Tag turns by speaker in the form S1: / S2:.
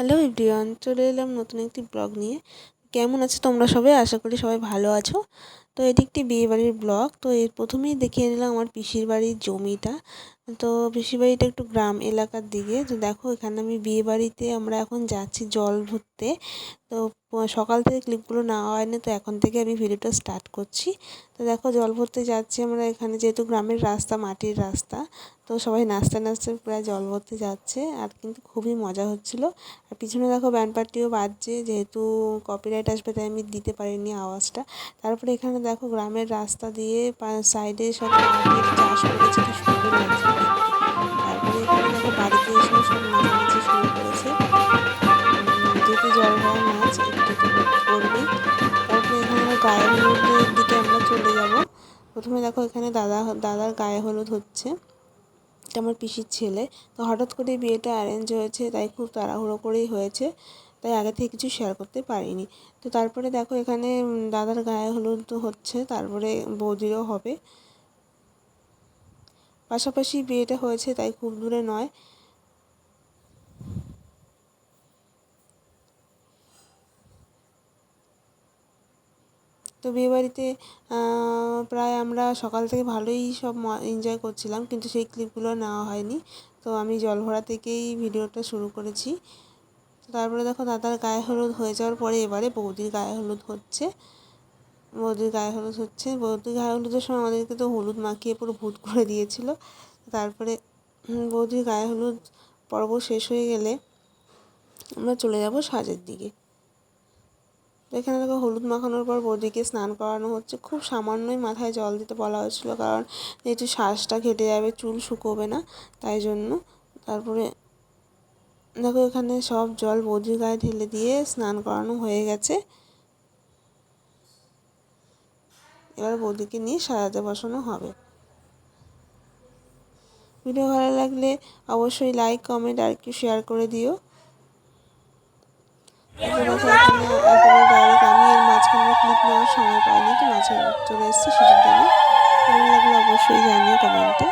S1: Hello everyone, চলে এলাম নতুন একটি ব্লগ নিয়ে। কেমন আছে তোমরা সবাই? আশা করি সবাই ভালো আছো। তো এটি একটি বিয়ে বাড়ির ব্লগ তো এর প্রথমেই দেখিয়ে নিলাম আমার পিসির বাড়ির জমিটা। তো পিসির বাড়িটা একটু গ্রাম এলাকার দিকে। তো দেখো, এখানে আমি বিয়ে বাড়িতে আমরা এখন যাচ্ছি জল ভরতে। তো সকাল থেকে ক্লিপগুলো নেওয়া হয়নি, তো এখন থেকে আমি ভিডিওটা স্টার্ট করছি। তো দেখো, জল ভরতে যাচ্ছি আমরা এখানে, যেহেতু গ্রামের রাস্তা, মাটির রাস্তা। তো সবাই নাচতে নাচতে প্রায় জল ভরতে যাচ্ছে, আর কিন্তু খুবই মজা হচ্ছিল। আর পিছনে দেখো, ব্যান্ড পার্টিও বাজছে, যেহেতু কপিরাইট আসবে, তাই আমি দিতে পারিনি আওয়াজটা। তারপরে এখানে দেখো গ্রামের রাস্তা দিয়ে সাইডে সব চাষ করেছে, কি সুন্দর লাগছে। তারপরে এখানে দেখো বাড়িতে এসে সব নাচানাচি শুরু করেছে। জল ভরা নাচ একটু করবেই তারপরে এখানে গায়ে হলুদের দিকে আমরা চলে যাব। প্রথমে দেখো এখানে দাদা, দাদার গায়ে হলুদ হচ্ছে। আমার পিসির ছেলে। তো হঠাৎ করে বিয়েটা অ্যারেঞ্জ হয়েছে, তাই খুব তাড়াহুড়ো করেই হয়েছে। তাই আগে থেকে কিছু শেয়ার করতে পারিনি। তো তারপরে দেখো এখানে দাদার গায়ে হলুদ হচ্ছে, তারপরে বৌদিরও হবে। পাশাপাশি বিয়েটা হয়েছে, তাই খুব দূরে নয়। তো বিয়েবাড়িতে প্রায় আমরা সকাল থেকে ভালোই সব এনজয় করছিলাম, কিন্তু সেই ক্লিপগুলো নেওয়া হয়নি। তো আমি জল ভরা থেকেই ভিডিওটা শুরু করেছি। তারপরে দেখো দাদার গায়ে হলুদ হয়ে যাওয়ার পরে এবারে বৌদির গায়ে হলুদ হচ্ছে। বৌদির গায়ে হলুদ হচ্ছে। বৌদির গায়ে হলুদের সময় আমাদেরকে তো হলুদ মাখিয়ে পুরো ভূত করে দিয়েছিল। তারপরে বৌদির গায়ে হলুদ পর্ব শেষ হয়ে গেলে আমরা চলে যাব সাজের দিকে। এখানে দেখো হলুদ মাখানোর পর বৌদিকে স্নান করানো হচ্ছে। খুব সামান্যই মাথায় জল দিতে বলা হয়েছিল, কারণ যেহেতু শ্বাসটা ঘেটে যাবে, চুল শুকোবে না, তাই জন্য। তারপরে দেখো, এখানে সব জল বৌদির গায়ে ঢেলে দিয়ে স্নান করানো হয়ে গেছে। এবার বৌদিকে নিয়ে সাজাতে বসানো হবে। ভিডিও ভালো লাগলে অবশ্যই লাইক কমেন্ট আর একটু শেয়ার করে দিও। আমি এর মাঝখানে ক্লিপ নেওয়ার সময় পাইনি, তো মাঝে চলে এসেছি সেটার জন্য ভালো লাগলে অবশ্যই জানিও কমেন্টে